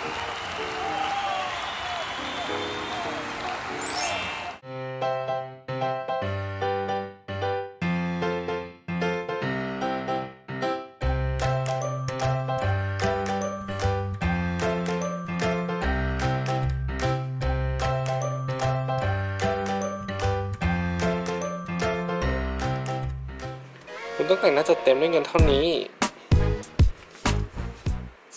คุณต้องแต่งหน้าจัดเต็มด้วยเงินเท่านี้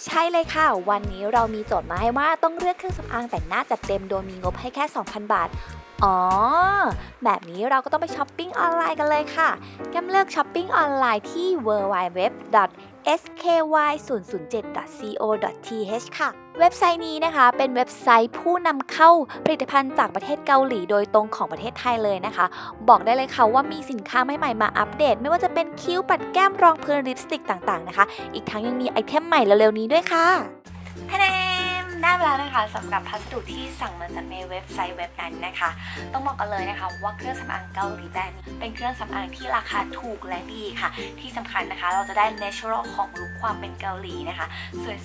ใช่เลยค่ะ วันนี้เรามีโจทย์มาให้ว่าต้องเลือกเครื่องสำอางแต่งหน้าจัดเต็มโดยมีงบให้แค่ 2,000 บาท อ๋อ แบบนี้เราก็ต้องไปช้อปปิ้งออนไลน์กันเลยค่ะแกมเลือกช้อปปิ้งออนไลน์ที่ www.sky007.co.th ค่ะ เว็บไซต์นี้นะคะเป็นเว็บไซต์ผู้นำเข้าผลิตภัณฑ์จากประเทศเกาหลีโดยตรงของประเทศไทยเลยนะคะ บอกได้เลยค่ะว่ามีสินค้าใหม่ๆมาอัปเดต ไม่ว่าจะเป็นคิ้วปัดแก้มรองพื้นลิปสติกต่างๆนะคะ อีกทั้งยังมีไอเทมใหม่เร็วๆนี้ด้วยค่ะทะเน ได้เวลานะคะสำหรับพัสดุที่สั่งมาจากในเว็บไซต์เว็บนั้นนะคะ ต้องบอกกันเลยนะคะว่าเครื่องสำอางเกาหลีแบรนด์นี้เป็นเครื่องสำอางที่ราคาถูกและดีค่ะ ที่สำคัญนะคะ เราจะได้ natural ของลุคความเป็นเกาหลีนะคะ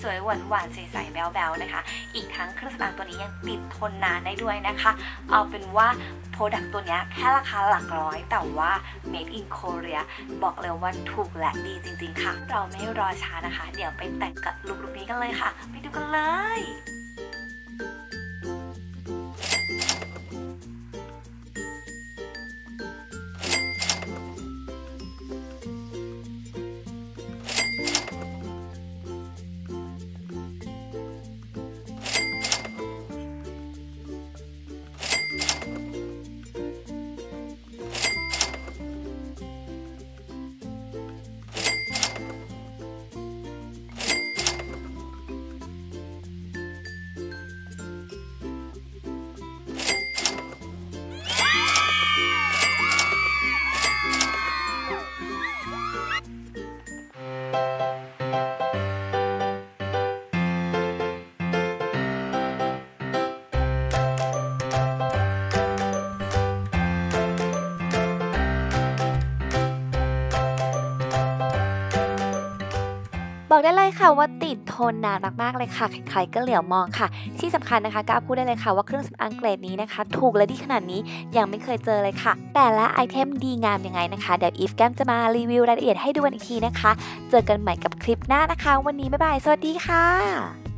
สวยๆหวานๆใสๆแบ๊วๆนะคะ อีกทั้งเครื่องสำอางตัวนี้ยังติดทนนานได้ด้วยนะคะ เอาเป็นว่าโปรดักต์ตัวนี้แค่ราคาหลักร้อย แต่ว่า made in Korea บอกเลยว่าถูกและดีจริงๆค่ะ เราไม่รอช้านะคะ เดี๋ยวไปแต่งกับลุคนี้กันเลยค่ะ ไปดูกันเลย บอกได้เลยค่ะว่าติดทนนานมากๆเลยค่ะ ใครๆก็เหลียวมองค่ะ ที่สำคัญนะคะกล้าพูดได้เลยค่ะว่าเครื่องสำอางเกรดนี้นะคะ ถูกและดีขนาดนี้ยังไม่เคยเจอเลยค่ะ แต่ละไอเทมดีงามยังไงนะคะ เดี๋ยวอีฟแกมจะมารีวิวรายละเอียดให้ดูกันอีกทีนะคะ เจอกันใหม่กับคลิปหน้านะคะ วันนี้บ๊ายบาย สวัสดีค่ะ